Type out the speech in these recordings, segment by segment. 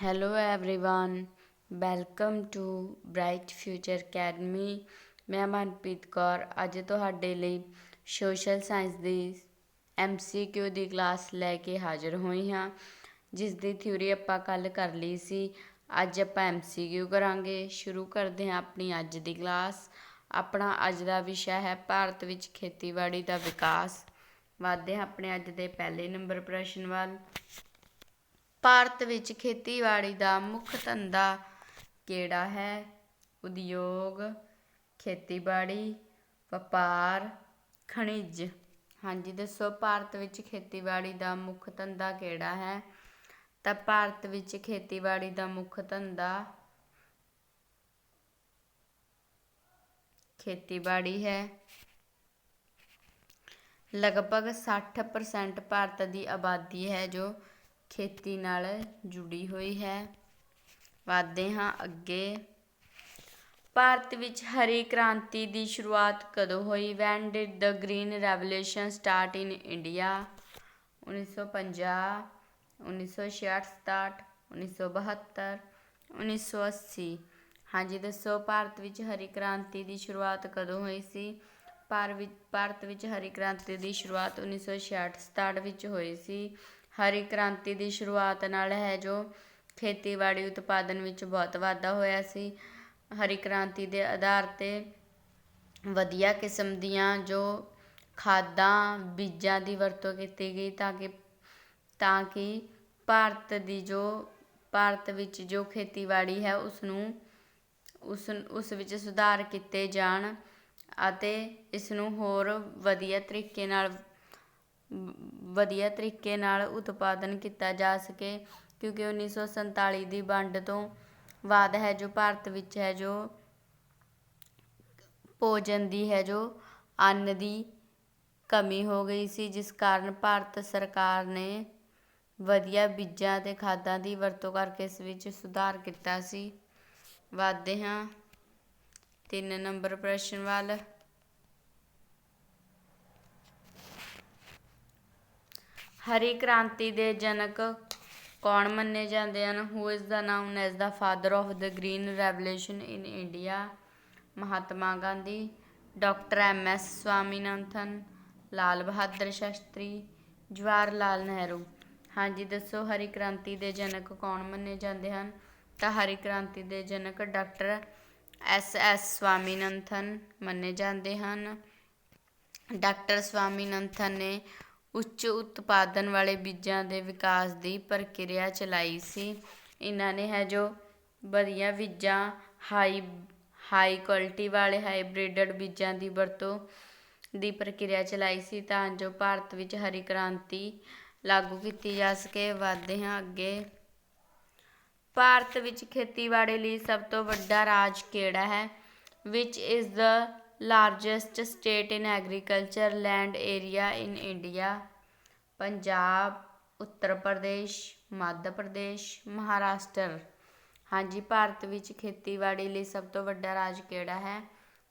Hello everyone, welcome to Bright future academy ਮੈਂ ਮਨਪ੍ਰੀਤ ਕੌਰ ਅੱਜ ਤੁਹਾਡੇ ਲਈ ਸੋਸ਼ਲ ਸਾਇੰਸ ਦੀ MCQ ਦੀ ਕਲਾਸ ਲੈ ਕੇ ਹਾਜ਼ਰ ਹੋਈ ਹਾਂ ਜਿਸ ਦੀ ਥਿਊਰੀ ਆਪਾਂ ਕੱਲ ਕਰ ਲਈ ਸੀ ਅੱਜ ਆਪਾਂ MCQ ਕਰਾਂਗੇ ਸ਼ੁਰੂ ਕਰਦੇ ਹਾਂ ਆਪਣੀ ਅੱਜ ਦੀ ਕਲਾਸ ਆਪਣਾ ਅੱਜ ਦਾ ਵਿਸ਼ਾ ਹੈ ਭਾਰਤ ਵਿੱਚ ਖੇਤੀਬਾੜੀ ਦਾ ਵਿਕਾਸ ਵਧਦੇ ਹਾਂ ਆਪਣੇ ਅੱਜ ਦੇ ਪਹਿਲੇ ਨੰਬਰ ਪ੍ਰਸ਼ਨ ਵੱਲ ਭਾਰਤ ਵਿੱਚ ਖੇਤੀਬਾੜੀ ਦਾ ਮੁੱਖ ਧੰਦਾ ਕਿਹੜਾ ਹੈ? ਉਦਯੋਗ, ਖੇਤੀਬਾੜੀ, ਵਪਾਰ, ਖਣਿਜ। ਹਾਂਜੀ, ਦੱਸੋ ਭਾਰਤ ਵਿੱਚ ਖੇਤੀਬਾੜੀ ਦਾ ਮੁੱਖ ਧੰਦਾ ਕਿਹੜਾ ਹੈ? ਤਾਂ ਭਾਰਤ ਵਿੱਚ ਖੇਤੀਬਾੜੀ ਦਾ ਮੁੱਖ ਧੰਦਾ ਖੇਤੀਬਾੜੀ ਹੈ। ਲਗਭਗ 60% ਭਾਰਤ ਦੀ ਆਬਾਦੀ ਹੈ ਜੋ ਖੇਤੀ ਨਾਲ ਜੁੜੀ ਹੋਈ ਹੈ। ਵਧਦੇ ਹਾਂ ਅੱਗੇ। ਭਾਰਤ ਵਿੱਚ ਹਰੀ ਕ੍ਰਾਂਤੀ ਦੀ ਸ਼ੁਰੂਆਤ ਕਦੋਂ ਹੋਈ? When did the green revolution start in India 1950 1966 1972 1980 ਹਾਂਜੀ, ਦੱਸੋ ਭਾਰਤ ਵਿੱਚ ਹਰੀ ਕ੍ਰਾਂਤੀ ਦੀ ਸ਼ੁਰੂਆਤ ਕਦੋਂ ਹੋਈ ਸੀ? ਭਾਰਤ ਵਿੱਚ ਹਰੀ ਕ੍ਰਾਂਤੀ ਦੀ ਸ਼ੁਰੂਆਤ 1966 67 ਵਿੱਚ ਹੋਈ ਸੀ। ਹਰੀ ਕ੍ਰਾਂਤੀ ਦੀ ਸ਼ੁਰੂਆਤ ਨਾਲ ਹੈ, ਜੋ ਖੇਤੀਬਾੜੀ ਉਤਪਾਦਨ ਵਿੱਚ ਬਹੁਤ ਵਾਧਾ ਹੋਇਆ ਸੀ। ਹਰੀ ਕ੍ਰਾਂਤੀ ਦੇ ਆਧਾਰ 'ਤੇ ਵਧੀਆ ਕਿਸਮ ਦੀਆਂ ਜੋ ਖਾਦਾਂ, ਬੀਜਾਂ ਦੀ ਵਰਤੋਂ ਕੀਤੀ ਗਈ ਤਾਂ ਕਿ ਤਾਂ ਕਿ ਭਾਰਤ ਦੀ ਜੋ, ਭਾਰਤ ਵਿੱਚ ਜੋ ਖੇਤੀਬਾੜੀ ਹੈ ਉਸ ਨੂੰ ਉਸ ਉਸ ਵਿੱਚ ਸੁਧਾਰ ਕੀਤੇ ਜਾਣ ਅਤੇ ਇਸ ਨੂੰ ਹੋਰ ਵਧੀਆ ਤਰੀਕੇ ਨਾਲ ਵਧੀਆ ਤਰੀਕੇ ਨਾਲ ਉਤਪਾਦਨ ਕੀਤਾ ਜਾ ਸਕੇ, ਕਿਉਂਕਿ 1947 ਦੀ ਵੰਡ ਤੋਂ ਬਾਅਦ ਹੈ ਜੋ ਭਾਰਤ ਵਿੱਚ ਹੈ ਜੋ ਭੋਜਨ ਦੀ ਹੈ ਜੋ ਅੰਨ ਦੀ ਕਮੀ ਹੋ ਗਈ ਸੀ, ਜਿਸ ਕਾਰਨ ਭਾਰਤ ਸਰਕਾਰ ਨੇ ਵਧੀਆ ਬੀਜਾਂ ਅਤੇ ਖਾਦਾਂ ਦੀ ਵਰਤੋਂ ਕਰਕੇ ਇਸ ਵਿੱਚ ਸੁਧਾਰ ਕੀਤਾ ਸੀ। ਵੱਧਦੇ ਹਾਂ। ਤਿੰਨ ਨੰਬਰ ਪ੍ਰਸ਼ਨ ਵੱਲ ਹਰੀ ਕ੍ਰਾਂਤੀ ਦੇ ਜਨਕ ਕੌਣ ਮੰਨੇ ਜਾਂਦੇ ਹਨ? Who is the known as the father of the green revolution in India Mahatma Gandhi, doctor M S Swaminathan, Lal Bahadur Shastri, Jawahar Lal Nehru. ਹਾਂਜੀ, ਦੱਸੋ ਹਰੀ ਕ੍ਰਾਂਤੀ ਦੇ ਜਨਕ ਕੌਣ ਮੰਨੇ ਜਾਂਦੇ ਹਨ? ਤਾਂ ਹਰੀ ਕ੍ਰਾਂਤੀ ਦੇ ਜਨਕ ਡਾਕਟਰ ਐਸ ਐਸ ਸਵਾਮੀਨਾਥਨ ਮੰਨੇ ਜਾਂਦੇ ਹਨ। ਡਾਕਟਰ ਸਵਾਮੀਨਾਥਨ ਨੇ ਉੱਚ ਉਤਪਾਦਨ ਵਾਲੇ ਬੀਜਾਂ ਦੇ ਵਿਕਾਸ ਦੀ ਪ੍ਰਕਿਰਿਆ ਚਲਾਈ ਸੀ। ਇਹਨਾਂ ਨੇ ਹੈ ਜੋ ਵਧੀਆ ਬੀਜਾਂ, ਹਾਈ ਹਾਈ ਕੁਆਲਿਟੀ ਵਾਲੇ ਹਾਈਬ੍ਰਿਡਡ ਬੀਜਾਂ ਦੀ ਵਰਤੋਂ ਦੀ ਪ੍ਰਕਿਰਿਆ ਚਲਾਈ ਸੀ ਤਾਂ ਜੋ ਭਾਰਤ ਵਿੱਚ ਹਰੀ ਕ੍ਰਾਂਤੀ ਲਾਗੂ ਕੀਤੀ ਜਾ ਸਕੇ। ਵਧਦੇ ਹਾਂ ਅੱਗੇ। ਭਾਰਤ ਵਿੱਚ ਖੇਤੀਬਾੜੀ ਲਈ ਸਭ ਤੋਂ ਵੱਡਾ ਰਾਜ ਕਿਹੜਾ ਹੈ? ਵਿੱਚ ਇਸ ਦਾ largest state in agriculture land area in India Punjab Uttar Pradesh Madhya Pradesh Maharashtra ਹਾਂਜੀ, ਭਾਰਤ ਵਿੱਚ ਖੇਤੀਬਾੜੀ ਲਈ ਸਭ ਤੋਂ ਵੱਡਾ ਰਾਜ ਕਿਹੜਾ ਹੈ?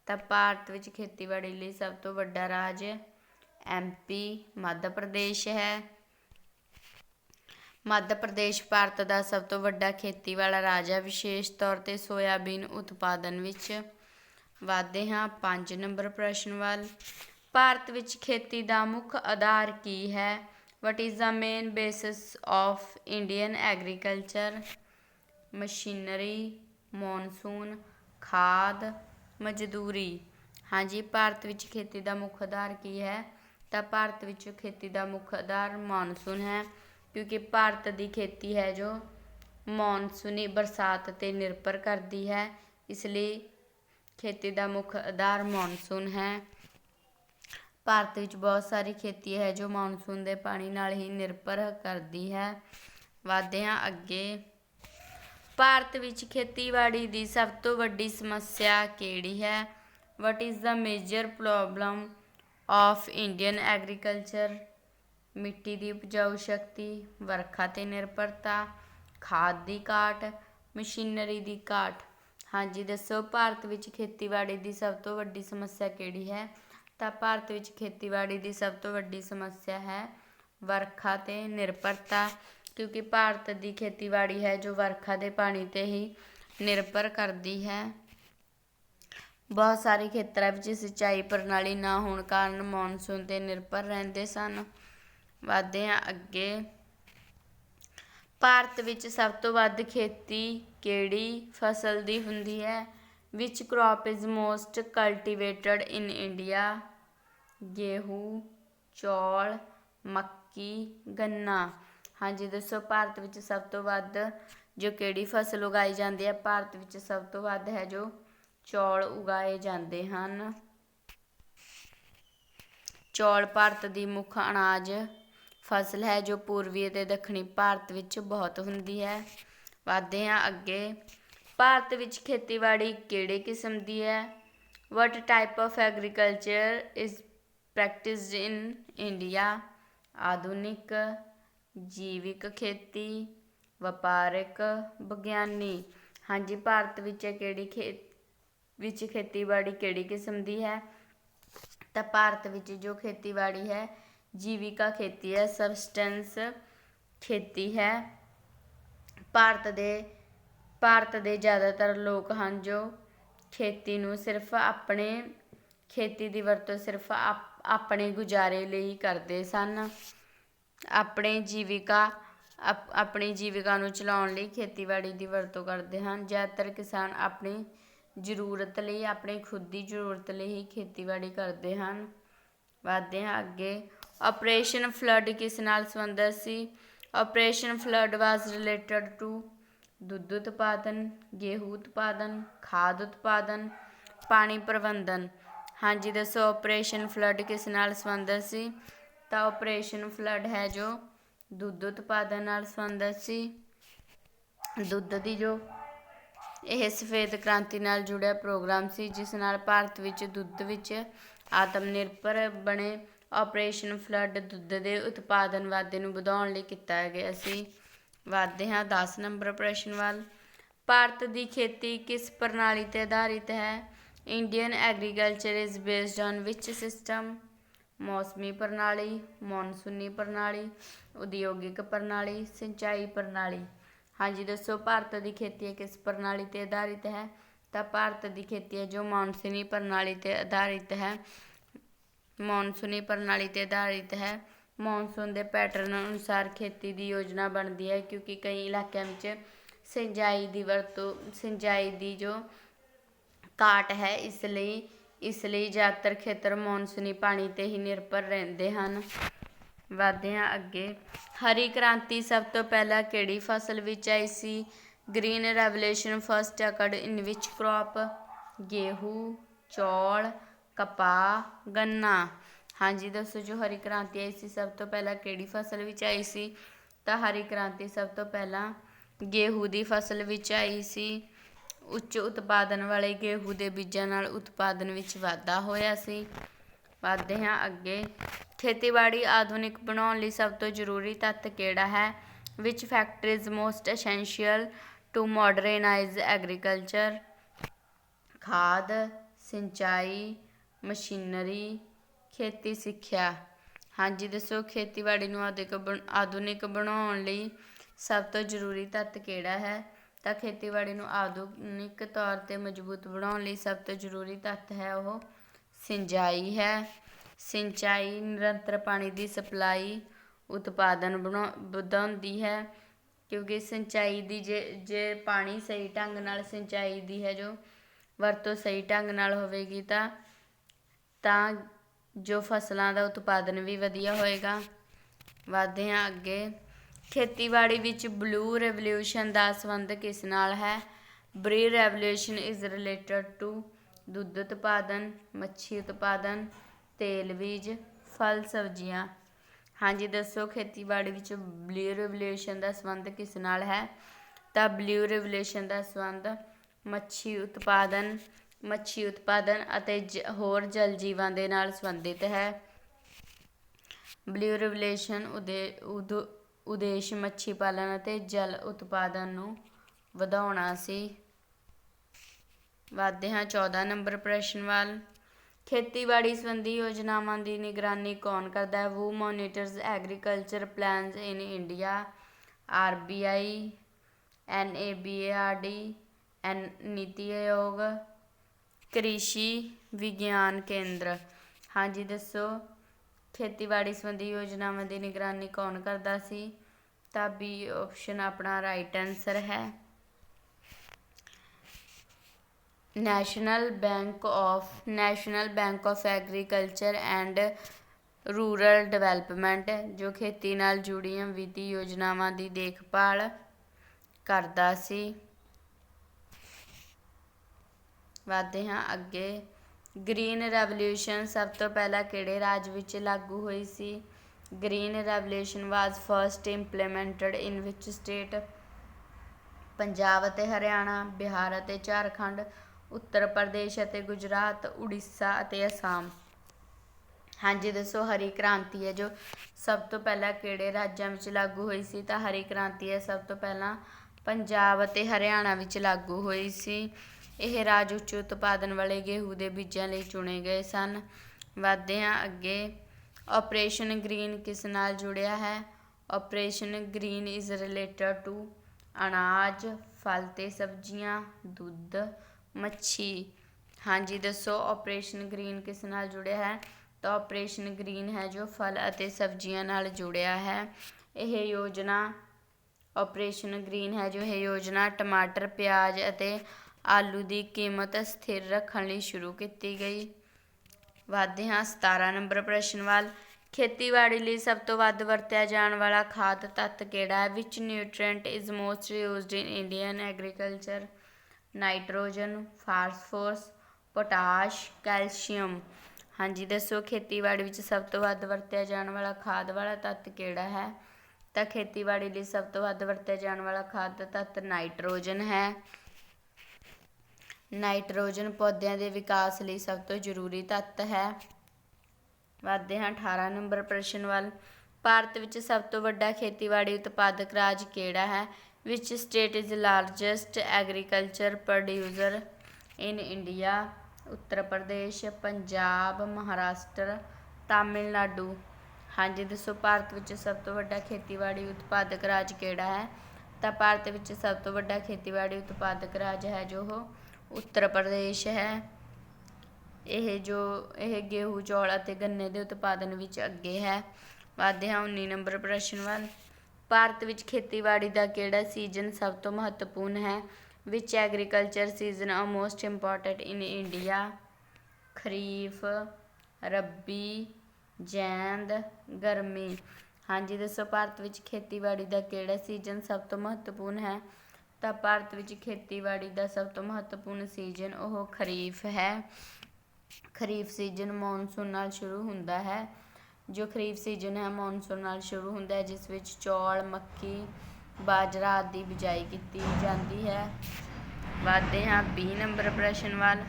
ਤਾਂ ਭਾਰਤ ਵਿੱਚ ਖੇਤੀਬਾੜੀ ਲਈ ਸਭ ਤੋਂ ਵੱਡਾ ਰਾਜ ਐਮਪੀ ਮੱਧ ਪ੍ਰਦੇਸ਼ ਹੈ। ਮੱਧ ਪ੍ਰਦੇਸ਼ ਭਾਰਤ ਦਾ ਸਭ ਤੋਂ ਵੱਡਾ ਖੇਤੀ ਵਾਲਾ ਰਾਜ ਹੈ। ਵਿਸ਼ੇਸ਼ ਤੌਰ ਤੇ ਸੋਇਆਬੀਨ ਉਤਪਾਦਨ ਵਿੱਚ ਵਾਧੇ ਹਾਂ 5 ਨੰਬਰ ਪ੍ਰਸ਼ਨ ਵੱਲ। ਭਾਰਤ ਵਿੱਚ ਖੇਤੀ ਦਾ ਮੁੱਖ ਆਧਾਰ ਕੀ ਹੈ? What is the main basis of Indian agriculture machinery, monsoon, ਖਾਦ, ਮਜ਼ਦੂਰੀ। ਹਾਂਜੀ, ਭਾਰਤ ਵਿੱਚ ਖੇਤੀ ਦਾ ਮੁੱਖ ਆਧਾਰ ਕੀ ਹੈ? ਤਾਂ ਭਾਰਤ ਵਿੱਚ ਖੇਤੀ ਦਾ ਮੁੱਖ ਆਧਾਰ ਮੌਨਸੂਨ ਹੈ, ਕਿਉਂਕਿ ਭਾਰਤ ਦੀ ਖੇਤੀ ਹੈ ਜੋ ਮੌਨਸੂਨੀ ਬਰਸਾਤ 'ਤੇ ਨਿਰਭਰ ਕਰਦੀ ਹੈ। ਇਸ ਲਈ ਖੇਤੀ ਦਾ ਮੁੱਖ ਆਧਾਰ ਮੌਨਸੂਨ ਹੈ। ਭਾਰਤ ਵਿੱਚ ਬਹੁਤ ਸਾਰੀ ਖੇਤੀ ਹੈ ਜੋ ਮੌਨਸੂਨ ਦੇ ਪਾਣੀ ਨਾਲ ਹੀ ਨਿਰਭਰ ਕਰਦੀ ਹੈ। ਵਧਦੇ ਹਾਂ ਅੱਗੇ, ਭਾਰਤ ਵਿੱਚ ਖੇਤੀਬਾੜੀ ਦੀ ਸਭ ਤੋਂ ਵੱਡੀ ਸਮੱਸਿਆ ਕਿਹੜੀ ਹੈ? What is the major problem of Indian agriculture ਮਿੱਟੀ ਦੀ ਉਪਜਾਊ ਸ਼ਕਤੀ, ਵਰਖਾ ਤੇ ਨਿਰਭਰਤਾ, ਖਾਦ ਦੀ ਘਾਟ, ਮਸ਼ੀਨਰੀ ਦੀ ਘਾਟ ਹਾਂਜੀ, ਦੱਸੋ ਭਾਰਤ ਵਿੱਚ ਖੇਤੀਬਾੜੀ ਦੀ ਸਭ ਤੋਂ ਵੱਡੀ ਸਮੱਸਿਆ ਕਿਹੜੀ ਹੈ? ਤਾਂ ਭਾਰਤ ਵਿੱਚ ਖੇਤੀਬਾੜੀ ਦੀ ਸਭ ਤੋਂ ਵੱਡੀ ਸਮੱਸਿਆ ਹੈ ਵਰਖਾ ਤੇ ਨਿਰਭਰਤਾ, ਕਿਉਂਕਿ ਭਾਰਤ ਦੀ ਖੇਤੀਬਾੜੀ ਹੈ ਜੋ ਵਰਖਾ ਦੇ ਪਾਣੀ ਤੇ ਹੀ ਨਿਰਭਰ ਕਰਦੀ ਹੈ। ਬਹੁਤ ਸਾਰੇ ਖੇਤਰਾਂ ਵਿੱਚ ਸਿੰਚਾਈ ਪ੍ਰਣਾਲੀ ਨਾ ਹੋਣ ਕਾਰਨ ਮੌਨਸੂਨ ਤੇ ਨਿਰਭਰ ਰਹਿੰਦੇ ਸਨ। ਵਧਦੇ ਹਾਂ ਅੱਗੇ ਭਾਰਤ ਵਿੱਚ ਸਭ ਤੋਂ ਵੱਧ ਖੇਤੀ ਕਿਹੜੀ ਫਸਲ ਦੀ ਹੁੰਦੀ ਹੈ? Which crop is most cultivated in India ਗੇਹੂੰ, ਚੌਲ, ਮੱਕੀ, ਗੰਨਾ। ਹਾਂਜੀ, ਦੱਸੋ ਭਾਰਤ ਵਿੱਚ ਸਭ ਤੋਂ ਵੱਧ ਜੋ ਕਿਹੜੀ ਫਸਲ ਉਗਾਈ ਜਾਂਦੀ ਹੈ? ਭਾਰਤ ਵਿੱਚ ਸਭ ਤੋਂ ਵੱਧ ਹੈ ਜੋ ਚੌਲ ਉਗਾਏ ਜਾਂਦੇ ਹਨ। ਚੌਲ ਭਾਰਤ ਦੀ ਮੁੱਖ ਅਨਾਜ ਫਸਲ ਹੈ ਜੋ ਪੂਰਬੀ ਅਤੇ ਦੱਖਣੀ ਭਾਰਤ ਵਿੱਚ ਬਹੁਤ ਹੁੰਦੀ ਹੈ। ਵਧਦੇ ਹਾਂ ਅੱਗੇ। ਭਾਰਤ ਵਿੱਚ ਖੇਤੀਬਾੜੀ ਕਿਹੜੇ ਕਿਸਮ ਦੀ ਹੈ? What type of agriculture is practised in India ਆਧੁਨਿਕ, ਜੀਵਿਕ ਖੇਤੀ, ਵਪਾਰਕ, ਵਿਗਿਆਨੀ। ਹਾਂਜੀ, ਭਾਰਤ ਵਿੱਚ ਕਿਹੜੀ ਖੇ, ਵਿੱਚ ਖੇਤੀਬਾੜੀ ਕਿਹੜੀ ਕਿਸਮ ਦੀ ਹੈ? ਤਾਂ ਭਾਰਤ ਵਿੱਚ ਜੋ ਖੇਤੀਬਾੜੀ ਹੈ ਜੀਵਿਕਾ ਖੇਤੀ ਹੈ ਸਬਸਟੈਂਸ ਖੇਤੀ ਹੈ। ਭਾਰਤ ਦੇ ਭਾਰਤ ਦੇ ਜ਼ਿਆਦਾਤਰ ਲੋਕ ਹਨ ਜੋ ਖੇਤੀ ਨੂੰ ਸਿਰਫ ਆਪਣੇ, ਖੇਤੀ ਦੀ ਵਰਤੋਂ ਸਿਰਫ ਆਪ- ਆਪਣੇ ਗੁਜ਼ਾਰੇ ਲਈ ਕਰਦੇ ਸਨ। ਆਪਣੇ ਜੀਵਿਕਾ ਆਪਣੀ ਜੀਵਿਕਾ ਨੂੰ ਚਲਾਉਣ ਲਈ ਖੇਤੀਬਾੜੀ ਦੀ ਵਰਤੋਂ ਕਰਦੇ ਹਨ। ਜ਼ਿਆਦਾਤਰ ਕਿਸਾਨ ਆਪਣੀ ਜ਼ਰੂਰਤ ਲਈ, ਆਪਣੀ ਖੁਦ ਦੀ ਜ਼ਰੂਰਤ ਲਈ ਹੀ ਖੇਤੀਬਾੜੀ ਕਰਦੇ ਹਨ। ਵਧਦੇ ਹਾਂ ਅੱਗੇ। ਆਪਰੇਸ਼ਨ ਫਲੱਡ ਕਿਸ ਨਾਲ ਸੰਬੰਧਿਤ ਸੀ? Operation flood was related to ਦੁੱਧ ਉਤਪਾਦਨ, ਗੇਹੂ ਉਤਪਾਦਨ, ਖਾਦ ਉਤਪਾਦਨ, ਪਾਣੀ ਪ੍ਰਬੰਧਨ। ਹਾਂਜੀ, ਦੱਸੋ ਆਪਰੇਸ਼ਨ ਫਲੱਡ ਕਿਸ ਨਾਲ ਸੰਬੰਧਿਤ ਸੀ? ਤਾਂ ਆਪਰੇਸ਼ਨ ਫਲੱਡ ਹੈ ਜੋ ਦੁੱਧ ਉਤਪਾਦਨ ਨਾਲ ਸੰਬੰਧਿਤ ਸੀ। ਦੁੱਧ ਦੀ ਜੋ ਇਹ ਸਫੇਦ ਕ੍ਰਾਂਤੀ ਨਾਲ ਜੁੜਿਆ ਪ੍ਰੋਗਰਾਮ ਸੀ, ਜਿਸ ਨਾਲ ਭਾਰਤ ਵਿੱਚ ਦੁੱਧ ਵਿੱਚ ਆਤਮ ਨਿਰਭਰ ਬਣੇ ਆਪਰੇਸ਼ਨ ਫਲੱਡ ਦੁੱਧ ਦੇ ਉਤਪਾਦਨ ਵਾਧੇ ਨੂੰ ਵਧਾਉਣ ਲਈ ਕੀਤਾ ਗਿਆ। ਸੀ ਵਧਦੇ ਹਾਂ 10 ਨੰਬਰ ਪ੍ਰਸ਼ਨ ਵੱਲ। ਭਾਰਤ ਦੀ ਖੇਤੀ ਕਿਸ ਪ੍ਰਣਾਲੀ ਤੇ ਆਧਾਰਿਤ ਹੈ? Indian agriculture is based on which system ਮੌਸਮੀ ਪ੍ਰਣਾਲੀ, ਮੌਨਸੂਨੀ ਪ੍ਰਣਾਲੀ, ਉਦਯੋਗਿਕ ਪ੍ਰਣਾਲੀ, ਸਿੰਚਾਈ ਪ੍ਰਣਾਲੀ। ਹਾਂਜੀ, ਦੱਸੋ ਭਾਰਤ ਦੀ ਖੇਤੀ ਕਿਸ ਪ੍ਰਣਾਲੀ ਤੇ ਆਧਾਰਿਤ ਹੈ? ਤਾਂ ਭਾਰਤ ਦੀ ਖੇਤੀ ਹੈ ਜੋ ਮੌਨਸੂਨੀ ਪ੍ਰਣਾਲੀ ਤੇ ਆਧਾਰਿਤ ਹੈ। ਮੌਨਸੂਨੀ ਪ੍ਰਣਾਲੀ ਤੇ ਆਧਾਰਿਤ ਹੈ। ਮੌਨਸੂਨ ਦੇ ਪੈਟਰਨ ਅਨੁਸਾਰ ਖੇਤੀ ਦੀ ਯੋਜਨਾ ਬਣਦੀ ਹੈ ਕਿਉਂਕਿ ਕਈ ਇਲਾਕਿਆਂ ਵਿੱਚ ਸਿੰਜਾਈ ਦੀ ਵਰਤੋਂ, ਸਿੰਜਾਈ ਦੀ ਜੋ ਘਾਟ ਹੈ, ਇਸ ਲਈ ਇਸ ਲਈ ਜ਼ਿਆਦਾਤਰ ਖੇਤਰ ਮੌਨਸੂਨੀ ਪਾਣੀ ਤੇ ਹੀ ਨਿਰਭਰ ਰਹਿੰਦੇ ਹਨ। ਵਧਦੇ ਹਾਂ ਅੱਗੇ। ਹਰੀ ਕ੍ਰਾਂਤੀ ਸਭ ਤੋਂ ਪਹਿਲਾਂ ਕਿਹੜੀ ਫਸਲ ਵਿੱਚ ਆਈ ਸੀ? Green revolution first occurred in which crop ਗੇਹੂ, ਚੌਲ ਕਪਾਹ, ਗੰਨਾ। ਹਾਂਜੀ, ਦੱਸੋ ਜੋ ਹਰੀ ਕ੍ਰਾਂਤੀ ਆਈ ਸੀ, ਸਭ ਤੋਂ ਪਹਿਲਾਂ ਕਿਹੜੀ ਫਸਲ ਵਿੱਚ ਆਈ ਸੀ? ਤਾਂ ਹਰੀ ਕ੍ਰਾਂਤੀ ਸਭ ਤੋਂ ਪਹਿਲਾਂ ਗੇਹੂੰ ਦੀ ਫਸਲ ਵਿੱਚ ਆਈ ਸੀ। ਉੱਚ ਉਤਪਾਦਨ ਵਾਲੇ ਗੇਹੂੰ ਦੇ ਬੀਜਾਂ ਨਾਲ ਉਤਪਾਦਨ ਵਿੱਚ ਵਾਧਾ ਹੋਇਆ ਸੀ। ਵਧਦੇ ਹਾਂ ਅੱਗੇ। ਖੇਤੀਬਾੜੀ ਆਧੁਨਿਕ ਬਣਾਉਣ ਲਈ ਸਭ ਤੋਂ ਜ਼ਰੂਰੀ ਤੱਤ ਕਿਹੜਾ ਹੈ? Which factor is most essential to modernise agriculture ਖਾਦ, ਸਿੰਚਾਈ ਮਸ਼ੀਨਰੀ, ਖੇਤੀ ਸਿੱਖਿਆ। ਹਾਂਜੀ, ਦੱਸੋ ਖੇਤੀਬਾੜੀ ਨੂੰ ਆਧੁਨਿਕ ਬਣ- ਆਧੁਨਿਕ ਬਣਾਉਣ ਲਈ ਸਭ ਤੋਂ ਜ਼ਰੂਰੀ ਤੱਤ ਕਿਹੜਾ ਹੈ? ਤਾਂ ਖੇਤੀਬਾੜੀ ਨੂੰ ਆਧੁਨਿਕ ਤੌਰ ਤੇ ਮਜ਼ਬੂਤ ਬਣਾਉਣ ਲਈ ਸਭ ਤੋਂ ਜ਼ਰੂਰੀ ਤੱਤ ਹੈ ਉਹ ਸਿੰਜਾਈ ਹੈ। ਸਿੰਚਾਈ ਨਿਰੰਤਰ ਪਾਣੀ ਦੀ ਸਪਲਾਈ, ਉਤਪਾਦਨ ਬਣਾ ਵਧਾਉਂਦੀ ਹੈ। ਕਿਉਂਕਿ ਸਿੰਚਾਈ ਦੀ ਜੇ ਜੇ ਪਾਣੀ ਸਹੀ ਢੰਗ ਨਾਲ ਸਿੰਚਾਈ ਦੀ ਹੈ, ਜੋ ਵਰਤੋਂ ਸਹੀ ਢੰਗ ਨਾਲ ਹੋਵੇਗੀ ਤਾਂ ਤਾਂ ਜੋ ਫਸਲਾਂ ਦਾ ਉਤਪਾਦਨ ਵੀ ਵਧੀਆ ਹੋਏਗਾ। ਵਧਦੇ ਹਾਂ ਅੱਗੇ। ਖੇਤੀਬਾੜੀ ਵਿੱਚ ਬਲੂ ਰੈਵੋਲੂਸ਼ਨ ਦਾ ਸੰਬੰਧ ਕਿਸ ਨਾਲ ਹੈ? ਬਰੀ ਰੈਵੋਲੂਸ਼ਨ ਇਜ਼ ਰਿਲੇਟਡ ਟੂ ਦੁੱਧ ਉਤਪਾਦਨ, ਮੱਛੀ ਉਤਪਾਦਨ, ਤੇਲ ਬੀਜ, ਫਲ ਸਬਜ਼ੀਆਂ। ਹਾਂਜੀ, ਦੱਸੋ ਖੇਤੀਬਾੜੀ ਵਿੱਚ ਬਲੂ ਰੈਵੋਲੂਸ਼ਨ ਦਾ ਸੰਬੰਧ ਕਿਸ ਨਾਲ ਹੈ? ਤਾਂ ਬਲੂ ਰੈਵੋਲੂਸ਼ਨ ਦਾ ਸੰਬੰਧ ਮੱਛੀ ਉਤਪਾਦਨ ਮੱਛੀ ਉਤਪਾਦਨ ਅਤੇ ਜ- ਹੋਰ ਜਲ ਜੀਵਾਂ ਦੇ ਨਾਲ ਸੰਬੰਧਿਤ ਹੈ। ਬਲੂ ਰੈਵੋਲੂਸ਼ਨ ਉਦੇ, ਉਦ- ਉਦੇਸ਼ ਮੱਛੀ ਪਾਲਣ ਅਤੇ ਜਲ ਉਤਪਾਦਨ ਨੂੰ ਵਧਾਉਣਾ ਸੀ। ਵਧਦੇ ਹਾਂ 14 ਨੰਬਰ ਪ੍ਰਸ਼ਨ ਵੱਲ। ਖੇਤੀਬਾੜੀ ਸੰਬੰਧੀ ਯੋਜਨਾਵਾਂ ਦੀ ਨਿਗਰਾਨੀ ਕੌਣ ਕਰਦਾ ਹੈ? Who monitors agriculture plans in India RBI NABARD and Niti Aayog ਕ੍ਰਿਸ਼ੀ ਵਿਗਿਆਨ ਕੇਂਦਰ। ਹਾਂਜੀ, ਦੱਸੋ, ਖੇਤੀਬਾੜੀ ਸੰਬੰਧੀ ਯੋਜਨਾਵਾਂ ਦੀ ਨਿਗਰਾਨੀ ਕੌਣ ਕਰਦਾ ਸੀ? ਤਾਂ ਬੀ ਆਪਸ਼ਨ ਆਪਣਾ ਰਾਈਟ ਆਨਸਰ ਹੈ। National bank of national bank of agriculture and rural development ਜੋ ਖੇਤੀ ਨਾਲ ਜੁੜੀਆਂ ਵਿੱਤੀ ਯੋਜਨਾਵਾਂ ਦੀ ਦੇਖਭਾਲ ਕਰਦਾ ਸੀ। ਵਧਦੇ ਹਾਂ ਅੱਗੇ। ਗ੍ਰੀਨ ਰੈਵੋਲੂਸ਼ਨ ਸਭ ਤੋਂ ਪਹਿਲਾਂ ਕਿਹੜੇ ਰਾਜ ਵਿੱਚ ਲਾਗੂ ਹੋਈ ਸੀ? Green revolution was first implemented in which state Punjab ਅਤੇ ਹਰਿਆਣਾ, ਬਿਹਾਰ ਅਤੇ ਝਾਰਖੰਡ, ਉੱਤਰ ਪ੍ਰਦੇਸ਼ ਅਤੇ ਗੁਜਰਾਤ, ਉੜੀਸਾ ਅਤੇ ਅਸਾਮ। ਹਾਂਜੀ, ਦੱਸੋ ਹਰੀ ਕ੍ਰਾਂਤੀ ਹੈ ਜੋ ਸਭ ਤੋਂ ਪਹਿਲਾਂ ਕਿਹੜੇ ਰਾਜਾਂ ਵਿੱਚ ਲਾਗੂ ਹੋਈ ਸੀ? ਤਾਂ ਹਰੀ ਕ੍ਰਾਂਤੀ ਹੈ ਸਭ ਤੋਂ ਪਹਿਲਾਂ ਪੰਜਾਬ ਅਤੇ ਹਰਿਆਣਾ ਵਿੱਚ ਲਾਗੂ ਹੋਈ ਸੀ। ਇਹ ਰਾਜ ਉੱਚ ਉਤਪਾਦਨ ਵਾਲੇ ਗੇਹੂੰ ਦੇ ਬੀਜਾਂ ਲਈ ਚੁਣੇ ਗਏ ਸਨ। ਵਧਦੇ ਹਾਂ ਅੱਗੇ ਆਪਰੇਸ਼ਨ ਗ੍ਰੀਨ ਕਿਸ ਨਾਲ ਜੁੜਿਆ ਹੈ? Operation green is related to ਅਨਾਜ, ਫਲ ਤੇ ਸਬਜ਼ੀਆਂ, ਦੁੱਧ, ਮੱਛੀ। ਹਾਂਜੀ, ਦੱਸੋ ਆਪਰੇਸ਼ਨ ਗ੍ਰੀਨ ਕਿਸ ਨਾਲ ਜੁੜਿਆ ਹੈ? ਤਾਂ ਆਪਰੇਸ਼ਨ ਗ੍ਰੀਨ ਹੈ ਜੋ ਫਲ ਅਤੇ ਸਬਜ਼ੀਆਂ ਨਾਲ ਜੁੜਿਆ ਹੈ। ਇਹ ਯੋਜਨਾ ਆਪਰੇਸ਼ਨ ਗ੍ਰੀਨ ਹੈ ਜੋ ਇਹ ਯੋਜਨਾ ਟਮਾਟਰ, ਪਿਆਜ਼ ਅਤੇ ਆਲੂ ਦੀ ਕੀਮਤ ਸਥਿਰ ਰੱਖਣ ਲਈ ਸ਼ੁਰੂ ਕੀਤੀ ਗਈ। ਵਧਦੇ ਹਾਂ 17 ਨੰਬਰ ਪ੍ਰਸ਼ਨ ਵੱਲ। ਖੇਤੀਬਾੜੀ ਲਈ ਸਭ ਤੋਂ ਵੱਧ ਵਰਤਿਆ ਜਾਣ ਵਾਲਾ ਖਾਦ ਤੱਤ ਕਿਹੜਾ ਹੈ? Which nutrient is most used in Indian agriculture nitrogen, phosphorus, potash, calcium. ਹਾਂਜੀ, ਦੱਸੋ ਖੇਤੀਬਾੜੀ ਵਿੱਚ ਸਭ ਤੋਂ ਵੱਧ ਵਰਤਿਆ ਜਾਣ ਵਾਲਾ ਖਾਦ ਵਾਲਾ ਤੱਤ ਕਿਹੜਾ ਹੈ? ਤਾਂ ਖੇਤੀਬਾੜੀ ਲਈ ਸਭ ਤੋਂ ਵੱਧ ਵਰਤਿਆ ਜਾਣ ਵਾਲਾ ਖਾਦ ਤੱਤ ਨਾਈਟ੍ਰੋਜਨ ਹੈ। ਨਾਈਟ੍ਰੋਜਨ ਪੌਦਿਆਂ ਦੇ ਵਿਕਾਸ ਲਈ ਸਭ ਤੋਂ ਜ਼ਰੂਰੀ ਤੱਤ ਹੈ। ਵਧਦੇ ਹਾਂ 18 ਨੰਬਰ ਪ੍ਰਸ਼ਨ ਵੱਲ। ਭਾਰਤ ਵਿੱਚ ਸਭ ਤੋਂ ਵੱਡਾ ਖੇਤੀਬਾੜੀ ਉਤਪਾਦਕ ਰਾਜ ਕਿਹੜਾ ਹੈ? Which state is largest agriculture producer in India Uttar Pradesh, Punjab, Maharashtra, Tamil Nadu. ਹਾਂਜੀ, ਦੱਸੋ ਭਾਰਤ ਵਿੱਚ ਸਭ ਤੋਂ ਵੱਡਾ ਖੇਤੀਬਾੜੀ ਉਤਪਾਦਕ ਰਾਜ ਕਿਹੜਾ ਹੈ? ਤਾਂ ਭਾਰਤ ਵਿੱਚ ਸਭ ਤੋਂ ਵੱਡਾ ਖੇਤੀਬਾੜੀ ਉਤਪਾਦਕ ਰਾਜ ਹੈ ਜੋ ਉੱਤਰ ਪ੍ਰਦੇਸ਼ ਹੈ। ਇਹ ਜੋ ਇਹ ਗੇਹੂੰ, ਚੌਲ ਅਤੇ ਗੰਨੇ ਦੇ ਉਤਪਾਦਨ ਵਿੱਚ ਅੱਗੇ ਹੈ। ਵਧਦੇ ਹਾਂ 19 ਨੰਬਰ ਪ੍ਰਸ਼ਨ ਵੱਲ। ਭਾਰਤ ਵਿੱਚ ਖੇਤੀਬਾੜੀ ਦਾ ਕਿਹੜਾ ਸੀਜ਼ਨ ਸਭ ਤੋਂ ਮਹੱਤਵਪੂਰਨ ਹੈ? Which agriculture season are most important in India kharif, rabi, zaid, ਗਰਮੀ। ਹਾਂਜੀ, ਦੱਸੋ ਭਾਰਤ ਵਿੱਚ ਖੇਤੀਬਾੜੀ ਦਾ ਕਿਹੜਾ ਸੀਜ਼ਨ ਸਭ ਤੋਂ ਮਹੱਤਵਪੂਰਨ ਹੈ? ਤਾਂ ਭਾਰਤ ਵਿੱਚ ਖੇਤੀਬਾੜੀ ਦਾ ਸਭ ਤੋਂ ਮਹੱਤਵਪੂਰਨ ਸੀਜ਼ਨ ਉਹ ਖਰੀਫ ਹੈ। ਖਰੀਫ ਸੀਜ਼ਨ ਮੌਨਸੂਨ ਨਾਲ ਸ਼ੁਰੂ ਹੁੰਦਾ ਹੈ। ਜੋ ਖਰੀਫ ਸੀਜ਼ਨ ਹੈ, ਮੌਨਸੂਨ ਨਾਲ ਸ਼ੁਰੂ ਹੁੰਦਾ ਹੈ, ਜਿਸ ਵਿੱਚ ਚੌਲ, ਮੱਕੀ, ਬਾਜਰਾ ਆਦਿ ਬਿਜਾਈ ਕੀਤੀ ਜਾਂਦੀ ਹੈ। ਵਧਦੇ ਹਾਂ 20 ਨੰਬਰ ਪ੍ਰਸ਼ਨ ਵੱਲ।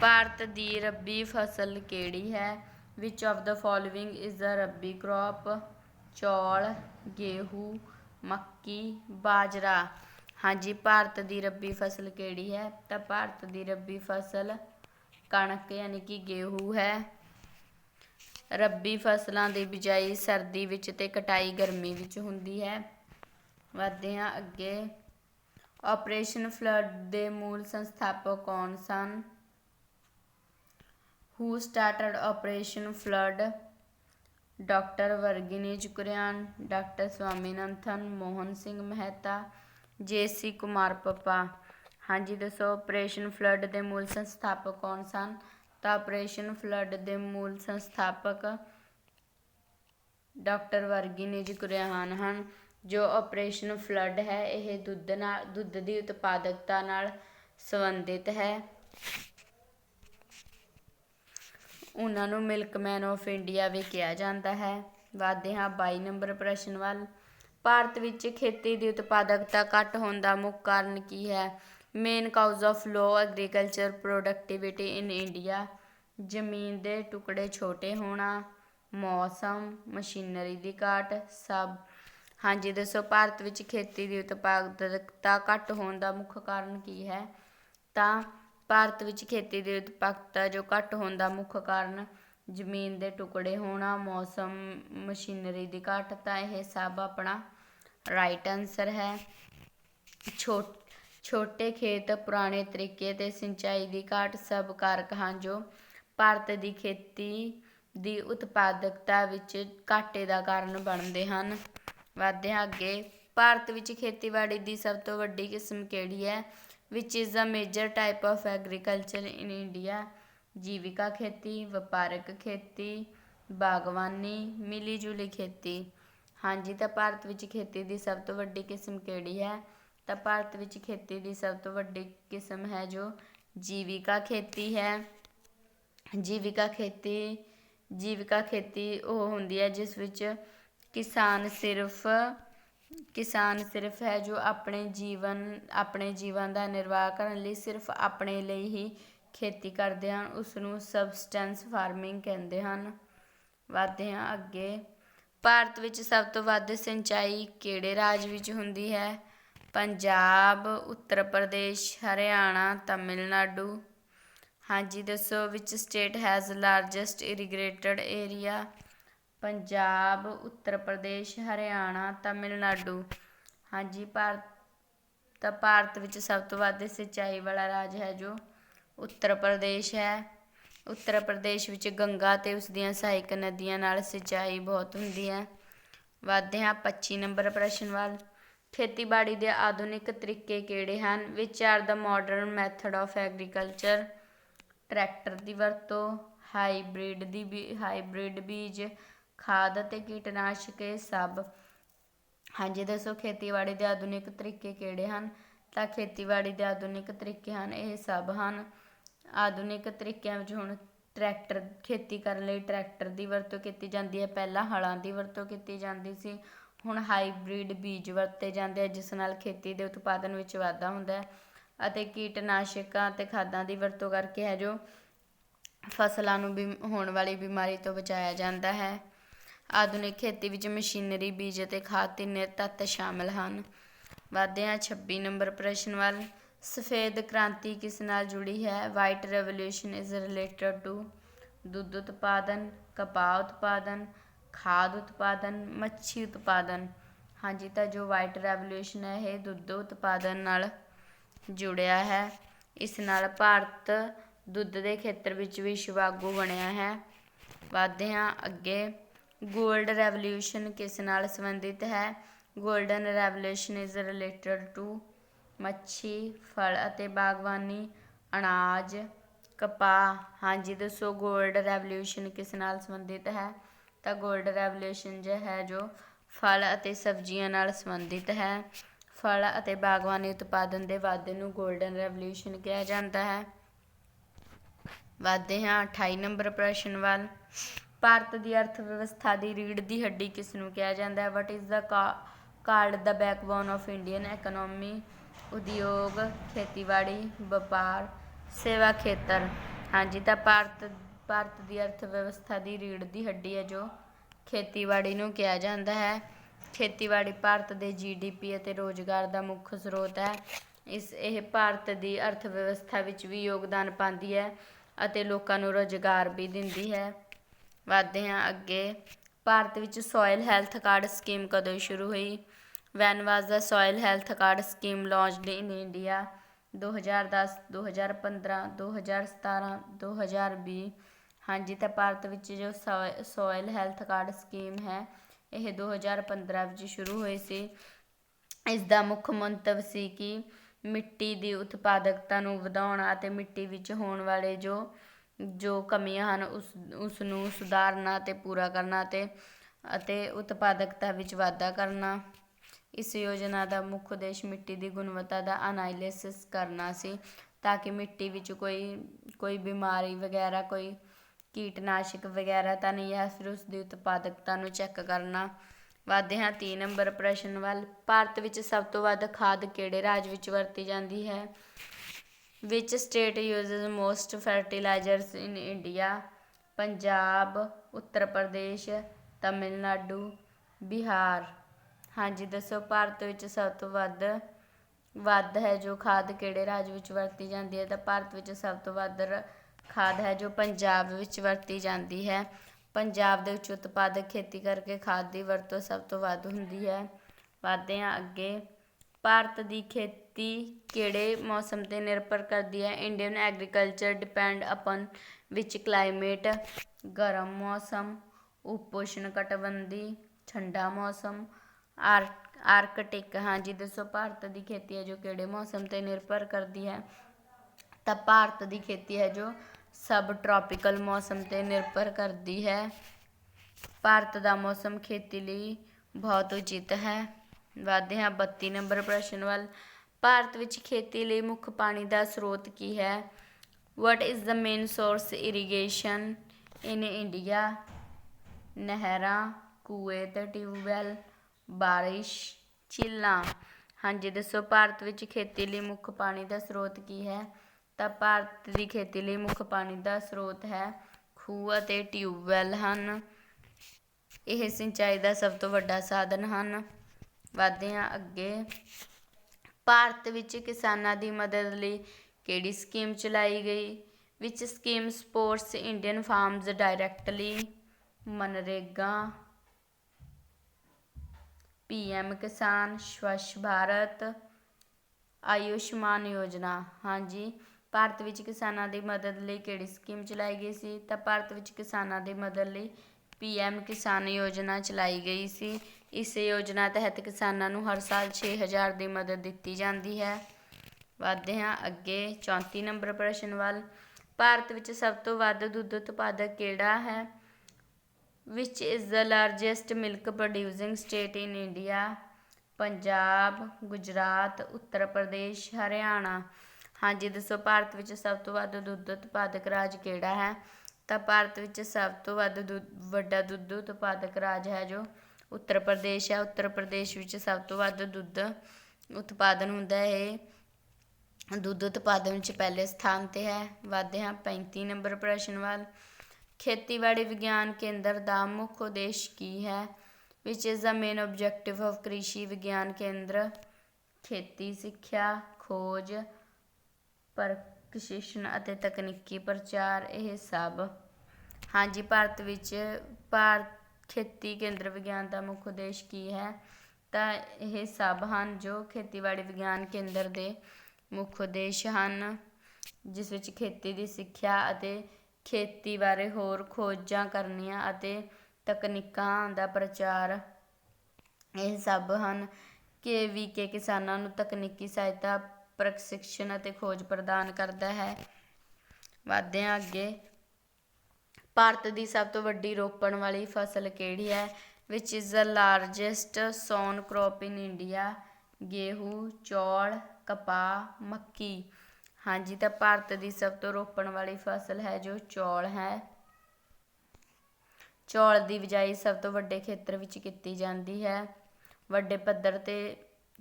ਭਾਰਤ ਦੀ ਰੱਬੀ ਫਸਲ ਕਿਹੜੀ ਹੈ? Which of the following is the rabi crop ਚੌਲ, ਗੇਹੂ, ਮੱਕੀ, ਬਾਜਰਾ। ਹਾਂਜੀ, ਭਾਰਤ ਦੀ ਰੱਬੀ ਫਸਲ ਕਿਹੜੀ ਹੈ? ਤਾਂ ਭਾਰਤ ਦੀ ਰੱਬੀ ਫਸਲ ਕਣਕ ਯਾਨੀ ਕਿ ਗੇਹੂੰ ਹੈ। ਰੱਬੀ ਫਸਲਾਂ ਦੀ ਬਿਜਾਈ ਸਰਦੀ ਵਿੱਚ ਤੇ ਕਟਾਈ ਗਰਮੀ ਵਿੱਚ ਹੁੰਦੀ ਹੈ। ਵਧਦੇ ਹਾਂ ਅੱਗੇ। ਆਪਰੇਸ਼ਨ ਫਲੱਡ ਦੇ ਮੂਲ ਸੰਸਥਾਪਕ ਕੌਣ ਸਨ? Who started operation flood doctor ਵਰਗਿਨੀ Kurien doctor Swaminathan Mohan Singh Mehta J C Kumarappa. ਹਾਂਜੀ, ਦੱਸੋ ਆਪਰੇਸ਼ਨ ਫਲੱਡ ਦੇ ਮੂਲ ਸੰਸਥਾਪਕ ਕੌਣ ਸਨ? ਤਾਂ ਆਪਰੇਸ਼ਨ ਫਲੱਡ ਦੇ ਮੂਲ ਸੰਸਥਾਪਕ ਡਾਕਟਰ ਵਰਗੀਨੀਜ ਕੁਰਿਆਨ ਹਨ। ਜੋ ਆਪਰੇਸ਼ਨ ਫਲੱਡ ਹੈ, ਇਹ ਦੁੱਧ ਨਾਲ, ਦੁੱਧ ਦੀ ਉਤਪਾਦਕਤਾ ਨਾਲ ਸੰਬੰਧਿਤ ਹੈ। ਉਹਨਾਂ ਨੂੰ ਮਿਲਕਮੈਨ ਆਫ ਇੰਡੀਆ ਵੀ ਕਿਹਾ ਜਾਂਦਾ ਹੈ। ਵਧਦੇ ਹਾਂ 22 ਨੰਬਰ ਪ੍ਰਸ਼ਨ ਵੱਲ। ਭਾਰਤ ਵਿੱਚ ਖੇਤੀ ਦੀ ਉਤਪਾਦਕਤਾ ਘੱਟ ਹੋਣ ਦਾ ਮੁੱਖ ਕਾਰਨ ਕੀ ਹੈ? Main cause of low agriculture productivity in India ਜ਼ਮੀਨ ਦੇ ਟੁਕੜੇ ਛੋਟੇ ਹੋਣਾ, ਮੌਸਮ, ਮਸ਼ੀਨਰੀ ਦੀ ਘਾਟ, ਸਭ। ਹਾਂਜੀ, ਦੱਸੋ, ਭਾਰਤ ਵਿੱਚ ਖੇਤੀ ਦੀ ਉਤਪਾਦਕਤਾ ਘੱਟ ਹੋਣ ਦਾ ਮੁੱਖ ਕਾਰਨ ਕੀ ਹੈ? ਤਾਂ ਭਾਰਤ ਵਿੱਚ ਖੇਤੀ ਦੀ ਉਤਪਾਦਕਤਾ ਜੋ ਘੱਟ ਹੋਣ ਦਾ ਮੁੱਖ ਕਾਰਨ ਜ਼ਮੀਨ ਦੇ ਟੁਕੜੇ ਹੋਣਾ, ਮੌਸਮ, ਮਸ਼ੀਨਰੀ ਦੀ ਘਾਟ, ਤਾਂ ਇਹ ਸਭ ਆਪਣਾ ਰਾਈਟ ਆਨਸਰ ਹੈ। ਛੋ ਛੋਟੇ ਖੇਤ, ਪੁਰਾਣੇ ਤਰੀਕੇ ਤੇ ਸਿੰਚਾਈ ਦੀ ਘਾਟ ਸਭ ਕਾਰਕ ਹਨ ਜੋ ਭਾਰਤ ਦੀ ਖੇਤੀ ਦੀ ਉਤਪਾਦਕਤਾ ਵਿੱਚ ਘਾਟੇ ਦਾ ਕਾਰਨ ਬਣਦੇ ਹਨ। ਵਧਦੇ ਹਾਂ ਅੱਗੇ। ਭਾਰਤ ਵਿੱਚ ਖੇਤੀਬਾੜੀ ਦੀ ਸਭ ਤੋਂ ਵੱਡੀ ਕਿਸਮ ਕਿਹੜੀ ਹੈ? Which is the major type of agriculture in India Jeevika ਖੇਤੀ, ਵਪਾਰਕ ਖੇਤੀ, ਬਾਗਵਾਨੀ ਮਿਲੀ ਜੁਲੀ ਖੇਤੀ। ਹਾਂਜੀ, ਤਾਂ ਭਾਰਤ ਵਿੱਚ ਖੇਤੀ ਦੀ ਸਭ ਤੋਂ ਵੱਡੀ ਕਿਸਮ ਕਿਹੜੀ ਹੈ? ਤਾਂ ਭਾਰਤ ਵਿੱਚ ਖੇਤੀ ਦੀ ਸਭ ਤੋਂ ਵੱਡੀ ਕਿਸਮ ਹੈ ਜੋ ਜੀਵਿਕਾ ਖੇਤੀ ਹੈ। ਜੀਵਿਕਾ ਖੇਤੀ ਜੀਵਿਕਾ ਖੇਤੀ ਉਹ ਹੁੰਦੀ ਹੈ ਜਿਸ ਵਿੱਚ ਕਿਸਾਨ ਸਿਰਫ ਕਿਸਾਨ ਸਿਰਫ ਹੈ ਜੋ ਆਪਣੇ ਜੀਵਨ ਆਪਣੇ ਜੀਵਨ ਦਾ ਨਿਰਵਾਹ ਕਰਨ ਲਈ ਸਿਰਫ ਆਪਣੇ ਲਈ ਹੀ ਖੇਤੀ ਕਰਦੇ ਹਨ। ਉਸ ਨੂੰ ਸਬਸਟੈਂਸ ਫਾਰਮਿੰਗ ਕਹਿੰਦੇ ਹਨ। ਵਧਦੇ ਹਾਂ ਅੱਗੇ। ਭਾਰਤ ਵਿੱਚ ਸਭ ਤੋਂ ਵੱਧ ਸਿੰਚਾਈ ਕਿਹੜੇ ਰਾਜ ਵਿੱਚ ਹੁੰਦੀ ਹੈ? ਪੰਜਾਬ, ਉੱਤਰ ਪ੍ਰਦੇਸ਼, ਹਰਿਆਣਾ, ਤਮਿਲਨਾਡੂ। ਹਾਂਜੀ, ਦੱਸੋ which state has largest irrigated area Punjab, Uttar Pradesh, Haryana, Tamil Nadu. ਹਾਂਜੀ, ਭਾਰਤ, ਤਾਂ ਭਾਰਤ ਵਿੱਚ ਸਭ ਤੋਂ ਵੱਧ ਸਿੰਚਾਈ ਵਾਲਾ ਰਾਜ ਹੈ ਜੋ ਉੱਤਰ ਪ੍ਰਦੇਸ਼ ਹੈ। ਉੱਤਰ ਪ੍ਰਦੇਸ਼ ਵਿੱਚ ਗੰਗਾ ਤੇ ਉਸ ਦੀਆਂ ਸਹਾਇਕ ਨਦੀਆਂ ਨਾਲ ਸਿੰਚਾਈ ਬਹੁਤ ਹੁੰਦੀ ਹੈ। ਵਧਦੇ ਹਾਂ 25 ਨੰਬਰ ਪ੍ਰਸ਼ਨ ਵੱਲ। ਖੇਤੀਬਾੜੀ ਦੇ ਆਧੁਨਿਕ ਤਰੀਕੇ ਕਿਹੜੇ ਹਨ? Which are the modern method of agriculture tractor ਦੀ ਵਰਤੋਂ ਹਾਈਬ੍ਰਿਡ ਦੀ ਬੀ ਹਾਈਬ੍ਰਿਡ ਬੀਜ, ਖਾਦ ਅਤੇ ਕੀਟਨਾਸ਼ਕ, ਇਹ ਸਭ। ਹਾਂਜੀ ਦੱਸੋ ਖੇਤੀਬਾੜੀ ਦੇ ਆਧੁਨਿਕ ਤਰੀਕੇ ਕਿਹੜੇ ਹਨ? ਤਾਂ ਖੇਤੀਬਾੜੀ ਦੇ ਆਧੁਨਿਕ ਤਰੀਕੇ ਹਨ, ਇਹ ਸਭ ਹਨ। ਆਧੁਨਿਕ ਤਰੀਕਿਆਂ ਵਿੱਚ ਹੁਣ ਟਰੈਕਟਰ, ਖੇਤੀ ਕਰਨ ਲਈ ਟਰੈਕਟਰ ਦੀ ਵਰਤੋਂ ਕੀਤੀ ਜਾਂਦੀ ਹੈ। ਪਹਿਲਾਂ ਹਲਾਂ ਦੀ ਵਰਤੋਂ ਕੀਤੀ ਜਾਂਦੀ ਸੀ, ਹੁਣ ਹਾਈਬ੍ਰਿਡ ਬੀਜ ਵਰਤੇ ਜਾਂਦੇ ਆ, ਜਿਸ ਨਾਲ ਖੇਤੀ ਦੇ ਉਤਪਾਦਨ ਵਿੱਚ ਵਾਧਾ ਹੁੰਦਾ ਹੈ ਅਤੇ ਕੀਟਨਾਸ਼ਕਾਂ ਅਤੇ ਖਾਦਾਂ ਦੀ ਵਰਤੋਂ ਕਰਕੇ ਹੈ, ਜੋ ਫਸਲਾਂ ਨੂੰ ਬਿਮ, ਹੋਣ ਵਾਲੀ ਬਿਮਾਰੀ ਤੋਂ ਬਚਾਇਆ ਜਾਂਦਾ ਹੈ। ਆਧੁਨਿਕ ਖੇਤੀ ਵਿੱਚ ਮਸ਼ੀਨਰੀ, ਬੀਜ ਅਤੇ ਖਾਦ ਤਿੰਨੇ ਤੱਤ ਸ਼ਾਮਲ ਹਨ। ਵਧਦੇ ਹਾਂ 26 ਨੰਬਰ ਪ੍ਰਸ਼ਨ ਵੱਲ ਸਫੇਦ ਕ੍ਰਾਂਤੀ ਕਿਸ ਨਾਲ ਜੁੜੀ ਹੈ? White revolution is related to ਦੁੱਧ ਉਤਪਾਦਨ, ਕਪਾਹ ਉਤਪਾਦਨ, ਖਾਦ ਉਤਪਾਦਨ, ਮੱਛੀ ਉਤਪਾਦਨ। ਹਾਂਜੀ, ਤਾਂ ਜੋ ਵਾਈਟ ਰੈਵੋਲੂਸ਼ਨ ਹੈ, ਇਹ ਦੁੱਧ ਉਤਪਾਦਨ ਨਾਲ ਜੁੜਿਆ ਹੈ। ਇਸ ਨਾਲ ਭਾਰਤ ਦੁੱਧ ਦੇ ਖੇਤਰ ਵਿੱਚ ਵਿਸ਼ਵ ਆਗੂ ਬਣਿਆ ਹੈ। ਵਧਦੇ ਹਾਂ ਅੱਗੇ। ਗੋਲਡ ਰੈਵੋਲੂਸ਼ਨ ਕਿਸ ਨਾਲ ਸੰਬੰਧਿਤ ਹੈ? Golden revolution is related to ਮੱਛੀ, ਫਲ ਅਤੇ ਬਾਗਬਾਨੀ, ਅਨਾਜ, ਕਪਾਹ। ਹਾਂਜੀ ਦੱਸੋ ਗੋਲਡ ਰੈਵੋਲੂਸ਼ਨ ਕਿਸ ਨਾਲ ਸੰਬੰਧਿਤ ਹੈ? ਤਾਂ ਗੋਲਡ ਰੈਵੋਲੂਸ਼ਨ ਜੋ ਹੈ, ਜੋ ਫਲ ਅਤੇ ਸਬਜ਼ੀਆਂ ਨਾਲ ਸੰਬੰਧਿਤ ਹੈ। ਫਲ ਅਤੇ ਬਾਗਬਾਨੀ ਉਤਪਾਦਨ ਦੇ ਵਾਧੇ ਨੂੰ ਗੋਲਡਨ ਰੈਵੋਲੂਸ਼ਨ ਕਿਹਾ ਜਾਂਦਾ ਹੈ। ਵਧਦੇ ਹਾਂ 28 ਨੰਬਰ ਪ੍ਰਸ਼ਨ ਵੱਲ। ਭਾਰਤ ਦੀ ਅਰਥ ਵਿਵਸਥਾ ਦੀ ਰੀੜ੍ਹ ਦੀ ਹੱਡੀ ਕਿਸ ਨੂੰ ਕਿਹਾ ਜਾਂਦਾ ਹੈ? What is the called the backbone of Indian economy ਉਦਯੋਗ, ਖੇਤੀਬਾੜੀ, ਵਪਾਰ, ਸੇਵਾ ਖੇਤਰ। ਹਾਂਜੀ, ਤਾਂ ਭਾਰਤ ਭਾਰਤ ਦੀ ਅਰਥ ਵਿਵਸਥਾ ਦੀ ਰੀੜ੍ਹ ਦੀ ਹੱਡੀ ਹੈ ਜੋ ਖੇਤੀਬਾੜੀ ਨੂੰ ਕਿਹਾ ਜਾਂਦਾ ਹੈ। ਖੇਤੀਬਾੜੀ ਭਾਰਤ ਦੇ ਜੀਡੀਪੀ ਅਤੇ ਰੋਜ਼ਗਾਰ ਦਾ ਮੁੱਖ ਸਰੋਤ ਹੈ। ਇਸ, ਇਹ ਭਾਰਤ ਦੀ ਅਰਥ ਵਿਵਸਥਾ ਵਿੱਚ ਵੀ ਯੋਗਦਾਨ ਪਾਉਂਦੀ ਹੈ ਅਤੇ ਲੋਕਾਂ ਨੂੰ ਰੋਜ਼ਗਾਰ ਵੀ ਦਿੰਦੀ ਹੈ। ਵਧਦੇ ਹਾਂ ਅੱਗੇ। ਭਾਰਤ ਵਿੱਚ ਸੋਇਲ ਹੈਲਥ ਕਾਰਡ ਸਕੀਮ ਕਦੋਂ ਸ਼ੁਰੂ ਹੋਈ? When was the soil health card scheme launched in India 2010 2015 2017 2020 ਹਾਂਜੀ, ਤਾਂ ਭਾਰਤ ਵਿੱਚ ਜੋ ਸੋਇਲ ਹੈਲਥ ਕਾਰਡ ਸਕੀਮ ਹੈ, ਇਹ 2015 ਵਿੱਚ ਸ਼ੁਰੂ ਹੋਈ ਸੀ। ਇਸ ਦਾ ਮੁੱਖ ਮੰਤਵ ਸੀ ਕਿ ਮਿੱਟੀ ਦੀ ਉਤਪਾਦਕਤਾ ਨੂੰ ਵਧਾਉਣਾ ਅਤੇ ਮਿੱਟੀ ਵਿੱਚ ਹੋਣ ਵਾਲੇ ਜੋ ਜੋ ਕਮੀਆਂ ਹਨ, ਉਸ ਉਸ ਨੂੰ ਸੁਧਾਰਨਾ ਅਤੇ ਪੂਰਾ ਕਰਨਾ ਅਤੇ ਅਤੇ ਉਤਪਾਦਕਤਾ ਵਿੱਚ ਵਾਧਾ ਕਰਨਾ। ਇਸ ਯੋਜਨਾ ਦਾ ਮੁੱਖ ਉਦੇਸ਼ ਮਿੱਟੀ ਦੀ ਗੁਣਵੱਤਾ ਦਾ ਅਨਾਲਿਸਿਸ ਕਰਨਾ ਸੀ, ਤਾਂ ਕਿ ਮਿੱਟੀ ਵਿੱਚ ਕੋਈ ਕੋਈ ਬਿਮਾਰੀ ਵਗੈਰਾ, ਕੋਈ ਕੀਟਨਾਸ਼ਕ ਵਗੈਰਾ ਤਾਂ ਨਹੀਂ ਹੈ, ਫਿਰ ਉਸ ਦੀ ਉਤਪਾਦਕਤਾ ਨੂੰ ਚੈੱਕ ਕਰਨਾ। ਵਧਦੇ ਹਾਂ 3 ਨੰਬਰ ਪ੍ਰਸ਼ਨ ਵੱਲ। ਭਾਰਤ ਵਿੱਚ ਸਭ ਤੋਂ ਵੱਧ ਖਾਦ ਕਿਹੜੇ ਰਾਜ ਵਿੱਚ ਵਰਤੀ ਜਾਂਦੀ ਹੈ? Which state uses most fertilisers in India Punjab, Uttar Pradesh, Tamil Nadu, Bihar. ਹਾਂਜੀ, ਦੱਸੋ, ਭਾਰਤ ਵਿੱਚ ਸਭ ਤੋਂ ਵੱਧ ਵੱਧ ਹੈ ਜੋ ਖਾਦ ਕਿਹੜੇ ਰਾਜ ਵਿੱਚ ਵਰਤੀ ਜਾਂਦੀ ਹੈ? ਤਾਂ ਭਾਰਤ ਵਿੱਚ ਸਭ ਤੋਂ ਵੱਧ ਰ- ਖਾਦ ਹੈ ਜੋ ਪੰਜਾਬ ਵਿੱਚ ਵਰਤੀ ਜਾਂਦੀ ਹੈ। ਪੰਜਾਬ ਦੇ ਵਿੱਚ ਉਤਪਾਦਕ ਖੇਤੀ ਕਰਕੇ ਖਾਦ ਦੀ ਵਰਤੋਂ ਸਭ ਤੋਂ ਵੱਧ ਹੁੰਦੀ ਹੈ। ਵੱਧਦੇ ਹਾਂ ਅੱਗੇ। ਭਾਰਤ ਦੀ ਖੇਤੀ ਕਿਹੜੇ ਮੌਸਮ ਤੇ ਨਿਰਭਰ ਕਰਦੀ ਹੈ? ਇੰਡੀਅਨ ਐਗਰੀਕਲਚਰ ਡਿਪੈਂਡ ਅਪਨ ਵਿੱਚ ਕਲਾਈਮੇਟ ਗਰਮ ਮੌਸਮ, ਉਪੋਸ਼ਣ ਕਟਬੰਦੀ, ਠੰਡਾ ਮੌਸਮ ਆਰ, ਆਰਕਟਿਕ ਹਾਂਜੀ ਦੱਸੋ ਭਾਰਤ ਦੀ ਖੇਤੀ ਹੈ ਜੋ ਕਿਹੜੇ ਮੌਸਮ ਤੇ ਨਿਰਭਰ ਕਰਦੀ ਹੈ? ਤਾਂ ਭਾਰਤ ਦੀ ਖੇਤੀ ਹੈ ਜੋ ਸਬ ਟ੍ਰੋਪੀਕਲ ਮੌਸਮ ਤੇ ਨਿਰਭਰ ਕਰਦੀ ਹੈ। ਭਾਰਤ ਦਾ ਮੌਸਮ ਖੇਤੀ ਲਈ ਬਹੁਤ ਉਚਿਤ ਹੈ। ਵਧਦੇ ਹਾਂ 32 ਨੰਬਰ ਪ੍ਰਸ਼ਨ ਵੱਲ। ਭਾਰਤ ਵਿੱਚ ਖੇਤੀ ਲਈ ਮੁੱਖ ਪਾਣੀ ਦਾ ਸਰੋਤ ਕੀ ਹੈ? What is the main source irrigation in India ਨਹਿਰਾਂ, ਕੂਏ ਤੇ ਟਿਊਬਵੈਲ। ਬਾਰਿਸ਼, ਝੀਲਾਂ। ਹਾਂਜੀ, ਦੱਸੋ, ਭਾਰਤ ਵਿੱਚ ਖੇਤੀ ਲਈ ਮੁੱਖ ਪਾਣੀ ਦਾ ਸਰੋਤ ਕੀ ਹੈ? ਤਾਂ ਭਾਰਤ ਦੀ ਖੇਤੀ ਲਈ ਮੁੱਖ ਪਾਣੀ ਦਾ ਸਰੋਤ ਹੈ ਖੂਹ ਅਤੇ ਟਿਊਬਵੈਲ ਹਨ। ਇਹ ਸਿੰਚਾਈ ਦਾ ਸਭ ਤੋਂ ਵੱਡਾ ਸਾਧਨ ਹਨ। ਵਧਦੇ ਹਾਂ ਅੱਗੇ। ਭਾਰਤ ਵਿੱਚ ਕਿਸਾਨਾਂ ਦੀ ਮਦਦ ਲਈ ਕਿਹੜੀ ਸਕੀਮ ਚਲਾਈ ਗਈ? Which scheme supports Indian farms directly, MNREGA PM Kisan Swachh Bharat Ayushman ਯੋਜਨਾ। ਹਾਂਜੀ, ਭਾਰਤ ਵਿੱਚ ਕਿਸਾਨਾਂ ਦੀ ਮਦਦ ਲਈ ਕਿਹੜੀ ਸਕੀਮ ਚਲਾਈ ਗਈ ਸੀ? ਤਾਂ ਭਾਰਤ ਵਿੱਚ ਕਿਸਾਨਾਂ ਦੀ ਮਦਦ ਲਈ ਪੀਐਮ ਕਿਸਾਨ ਯੋਜਨਾ ਚਲਾਈ ਗਈ ਸੀ। ਇਸ ਯੋਜਨਾ ਤਹਿਤ ਕਿਸਾਨਾਂ ਨੂੰ ਹਰ ਸਾਲ 6000 ਦੀ ਮਦਦ ਦਿੱਤੀ ਜਾਂਦੀ ਹੈ। ਵਧਦੇ ਹਾਂ ਅੱਗੇ 34 ਨੰਬਰ ਪ੍ਰਸ਼ਨ ਵੱਲ। ਭਾਰਤ ਵਿੱਚ ਸਭ ਤੋਂ ਵੱਧ ਦੁੱਧ ਉਤਪਾਦਕ ਕਿਹੜਾ ਹੈ? Which is the largest milk producing state in India Punjab, Gujarat, Uttar Pradesh, Haryana. ਹਾਂਜੀ, ਦੱਸੋ ਭਾਰਤ ਵਿੱਚ ਸਭ ਤੋਂ ਵੱਧ ਦੁੱਧ ਉਤਪਾਦਕ ਰਾਜ ਕਿਹੜਾ ਹੈ? ਤਾਂ ਭਾਰਤ ਵਿੱਚ ਸਭ ਤੋਂ ਵੱਧ ਦੁੱਧ, ਵੱਡਾ ਦੁੱਧ ਉਤਪਾਦਕ ਰਾਜ ਹੈ ਜੋ ਉੱਤਰ ਪ੍ਰਦੇਸ਼ ਹੈ। ਉੱਤਰ ਪ੍ਰਦੇਸ਼ ਵਿੱਚ ਸਭ ਤੋਂ ਵੱਧ ਦੁੱਧ ਉਤਪਾਦਨ ਹੁੰਦਾ ਹੈ। ਇਹ ਦੁੱਧ ਉਤਪਾਦਨ ਵਿੱਚ ਪਹਿਲੇ ਸਥਾਨ ਤੇ ਹੈ। ਵਧਦੇ ਹਾਂ 35 ਨੰਬਰ ਪ੍ਰਸ਼ਨ ਵੱਲ। ਖੇਤੀਬਾੜੀ ਵਿਗਿਆਨ ਕੇਂਦਰ ਦਾ ਮੁੱਖ ਉਦੇਸ਼ ਕੀ ਹੈ? Which is the main objective of Krishi Vigyan Kendra, ਖੇਤੀ, ਸਿੱਖਿਆ, ਖੋਜ ਪ੍ਰਸ਼ਿਕਸ਼ਣ ਅਤੇ ਤਕਨੀਕੀ ਪ੍ਰਚਾਰ, ਇਹ ਸਭ। ਹਾਂਜੀ, ਭਾਰਤ ਵਿੱਚ ਭਾਰਤ ਖੇਤੀ ਕੇਂਦਰ ਵਿਗਿਆਨ ਦਾ ਮੁੱਖ ਉਦੇਸ਼ ਕੀ ਹੈ? ਤਾਂ ਇਹ ਸਭ ਹਨ ਜੋ ਖੇਤੀਬਾੜੀ ਵਿਗਿਆਨ ਕੇਂਦਰ ਦੇ ਮੁੱਖ ਉਦੇਸ਼ ਹਨ, ਜਿਸ ਵਿੱਚ ਖੇਤੀ ਦੀ ਸਿੱਖਿਆ ਅਤੇ ਖੇਤੀ ਬਾਰੇ ਹੋਰ ਖੋਜਾਂ ਕਰਨੀਆਂ ਅਤੇ ਤਕਨੀਕਾਂ ਦਾ ਪ੍ਰਚਾਰ। ਇਹ ਸਭ ਹਨ ਕਿ ਵੀ ਕੇ ਕਿਸਾਨਾਂ ਨੂੰ ਤਕਨੀਕੀ ਸਹਾਇਤਾ, ਪ੍ਰਸ਼ਿਕਸ਼ਣ ਅਤੇ ਖੋਜ ਪ੍ਰਦਾਨ ਕਰਦਾ ਹੈ। ਵਧਦੇ ਅੱਗੇ, ਭਾਰਤ ਦੀ ਸਭ ਤੋਂ ਵੱਡੀ ਰੋਪਣ ਵਾਲੀ ਫਸਲ ਕਿਹੜੀ ਹੈ? Which is the largest sown crop in India ਗੇਹੂੰ, ਚੌਲ, ਕਪਾਹ, ਮੱਕੀ। ਹਾਂਜੀ, ਤਾਂ ਭਾਰਤ ਦੀ ਸਭ ਤੋਂ ਰੋਪਣ ਵਾਲੀ ਫਸਲ ਹੈ ਜੋ ਚੌਲ ਹੈ। ਚੌਲ ਦੀ ਬਿਜਾਈ ਸਭ ਤੋਂ ਵੱਡੇ ਖੇਤਰ ਵਿੱਚ ਕੀਤੀ ਜਾਂਦੀ ਹੈ। ਵੱਡੇ ਪੱਧਰ ਤੇ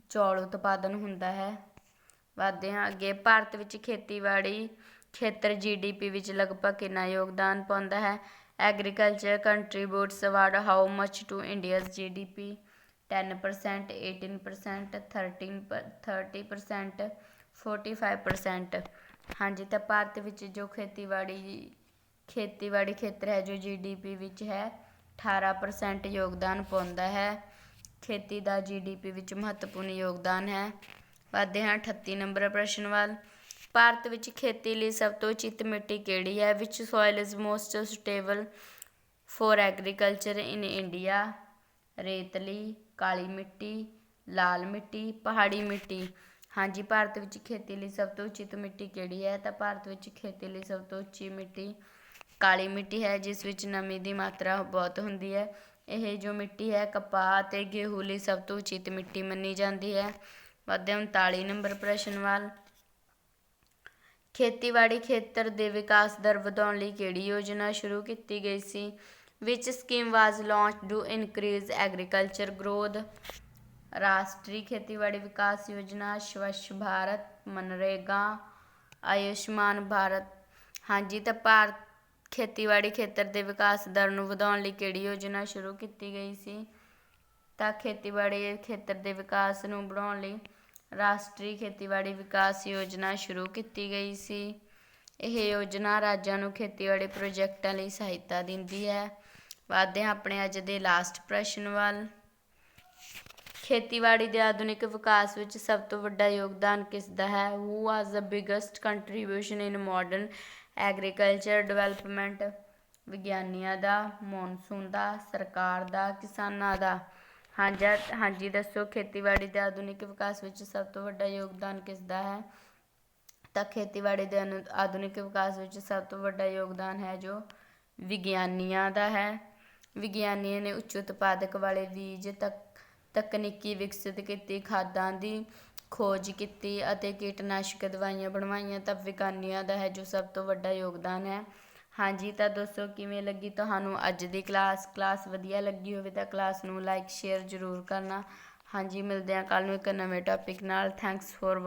ਚੌਲ ਉਤਪਾਦਨ ਹੁੰਦਾ ਹੈ। ਵਧਦੇ ਹਾਂ, ਅੱਗੇ ਭਾਰਤ ਵਿੱਚ ਖੇਤੀਬਾੜੀ ਖੇਤਰ ਜੀਡੀਪੀ ਵਿੱਚ ਲਗਭਗ ਕਿੰਨਾ ਯੋਗਦਾਨ ਪਾਉਂਦਾ ਹੈ। Agriculture contributes about how much to India's GDP 10% 18% 13 30% 45% ਹਾਂਜੀ, ਤਾਂ ਭਾਰਤ ਵਿੱਚ ਜੋ ਖੇਤੀਬਾੜੀ ਖੇਤੀਬਾੜੀ ਖੇਤਰ ਹੈ, ਜੋ ਜੀਡੀਪੀ ਵਿੱਚ ਹੈ 18% ਯੋਗਦਾਨ ਪਾਉਂਦਾ ਹੈ। ਖੇਤੀ ਦਾ ਜੀਡੀਪੀ ਵਿੱਚ ਮਹੱਤਵਪੂਰਨ ਯੋਗਦਾਨ ਹੈ। ਵਧਦੇ ਹਾਂ 38 ਨੰਬਰ ਪ੍ਰਸ਼ਨ ਵੱਲ। ਭਾਰਤ ਵਿੱਚ ਖੇਤੀ ਲਈ ਸਭ ਤੋਂ ਉਚਿਤ ਮਿੱਟੀ ਕਿਹੜੀ ਹੈ? Which soil is most suitable for agriculture in India ਰੇਤਲੀ, ਕਾਲੀ ਮਿੱਟੀ, ਲਾਲ ਮਿੱਟੀ, ਪਹਾੜੀ ਮਿੱਟੀ। ਹਾਂਜੀ, ਭਾਰਤ ਵਿੱਚ ਖੇਤੀ ਲਈ ਸਭ ਤੋਂ ਉਚਿਤ ਮਿੱਟੀ ਕਿਹੜੀ ਹੈ? ਤਾਂ ਭਾਰਤ ਵਿੱਚ ਖੇਤੀ ਲਈ ਸਭ ਤੋਂ ਉੱਚੀ ਮਿੱਟੀ ਕਾਲੀ ਮਿੱਟੀ ਹੈ, ਜਿਸ ਵਿੱਚ ਨਮੀ ਦੀ ਮਾਤਰਾ ਬਹੁਤ ਹੁੰਦੀ ਹੈ। ਇਹ ਜੋ ਮਿੱਟੀ ਹੈ, ਕਪਾਹ ਅਤੇ ਗੇਹੂੰ ਲਈ ਸਭ ਤੋਂ ਉਚਿਤ ਮਿੱਟੀ ਮੰਨੀ ਜਾਂਦੀ ਹੈ। ਵਧਦੇ ਹਾਂ 39 ਨੰਬਰ ਪ੍ਰਸ਼ਨ ਵੱਲ। ਖੇਤੀਬਾੜੀ ਖੇਤਰ ਦੇ ਵਿਕਾਸ ਦਰ ਵਧਾਉਣ ਲਈ ਕਿਹੜੀ ਯੋਜਨਾ ਸ਼ੁਰੂ ਕੀਤੀ ਗਈ ਸੀ? Which scheme was launched to increase agriculture growth. ਰਾਸ਼ਟਰੀ ਖੇਤੀਬਾੜੀ ਵਿਕਾਸ ਯੋਜਨਾ ਸਵੱਛ ਭਾਰਤ ਮਨਰੇਗਾ, ਆਯੁਸ਼ਮਾਨ ਭਾਰਤ। ਹਾਂਜੀ, ਤਾਂ ਭਾਰਤ ਖੇਤੀਬਾੜੀ ਖੇਤਰ ਦੇ ਵਿਕਾਸ ਦਰ ਨੂੰ ਵਧਾਉਣ ਲਈ ਕਿਹੜੀ ਯੋਜਨਾ ਸ਼ੁਰੂ ਕੀਤੀ ਗਈ ਸੀ? ਤਾਂ ਖੇਤੀਬਾੜੀ ਖੇਤਰ ਦੇ ਵਿਕਾਸ ਨੂੰ ਵਧਾਉਣ ਲਈ ਰਾਸ਼ਟਰੀ ਖੇਤੀਬਾੜੀ ਵਿਕਾਸ ਯੋਜਨਾ ਸ਼ੁਰੂ ਕੀਤੀ ਗਈ ਸੀ। ਇਹ ਯੋਜਨਾ ਰਾਜਾਂ ਨੂੰ ਖੇਤੀਬਾੜੀ ਪ੍ਰੋਜੈਕਟਾਂ ਲਈ ਸਹਾਇਤਾ ਦਿੰਦੀ ਹੈ। ਵਧਦੇ ਹਾਂ ਆਪਣੇ ਅੱਜ ਦੇ ਲਾਸਟ ਪ੍ਰਸ਼ਨ ਵੱਲ। ਖੇਤੀਬਾੜੀ ਦੇ ਆਧੁਨਿਕ ਵਿਕਾਸ ਵਿੱਚ ਸਭ ਤੋਂ ਵੱਡਾ ਯੋਗਦਾਨ ਕਿਸ ਦਾ ਹੈ? Who was the biggest contribution in modern agriculture development ਵਿਗਿਆਨੀਆਂ ਦਾ, ਮੌਨਸੂਨ ਦਾ, ਸਰਕਾਰ ਦਾ, ਕਿਸਾਨਾਂ ਦਾ। ਹਾਂਜੀ ਹਾਂਜੀ, ਦੱਸੋ, ਖੇਤੀਬਾੜੀ ਦੇ ਆਧੁਨਿਕ ਵਿਕਾਸ ਵਿੱਚ ਸਭ ਤੋਂ ਵੱਡਾ ਯੋਗਦਾਨ ਕਿਸ ਦਾ ਹੈ? ਤਾਂ ਖੇਤੀਬਾੜੀ ਦੇ ਅਨੁ, ਆਧੁਨਿਕ ਵਿਕਾਸ ਵਿੱਚ ਸਭ ਤੋਂ ਵੱਡਾ ਯੋਗਦਾਨ ਹੈ ਜੋ ਵਿਗਿਆਨੀਆਂ ਦਾ ਹੈ। ਵਿਗਿਆਨੀਆਂ ਨੇ ਉੱਚ ਉਤਪਾਦਕ ਵਾਲੇ ਬੀਜ ਤੱਕ ਤਕਨੀਕੀ ਵਿਕਸਿਤ ਕੀਤੀ, ਖਾਦਾਂ ਦੀ ਖੋਜ ਕੀਤੀ ਅਤੇ ਕੀਟਨਾਸ਼ਕ ਦਵਾਈਆਂ ਬਣਵਾਈਆਂ, ਤਾਂ ਵਿਗਿਆਨੀਆਂ ਦਾ ਹੈ ਜੋ ਸਭ ਤੋਂ ਵੱਡਾ ਯੋਗਦਾਨ ਹੈ। ਹਾਂਜੀ, ਤਾਂ ਦੋਸਤੋ ਕਿਵੇਂ ਲੱਗੀ ਤੁਹਾਨੂੰ ਅੱਜ ਦੀ ਕਲਾਸ? ਕਲਾਸ ਵਧੀਆ ਲੱਗੀ ਹੋਵੇ ਤਾਂ ਕਲਾਸ ਨੂੰ ਲਾਈਕ, ਸ਼ੇਅਰ ਜ਼ਰੂਰ ਕਰਨਾ। ਹਾਂਜੀ, ਮਿਲਦੇ ਹਾਂ ਕੱਲ ਨੂੰ ਇੱਕ ਨਵੇਂ ਟੌਪਿਕ ਨਾਲ। Thanks for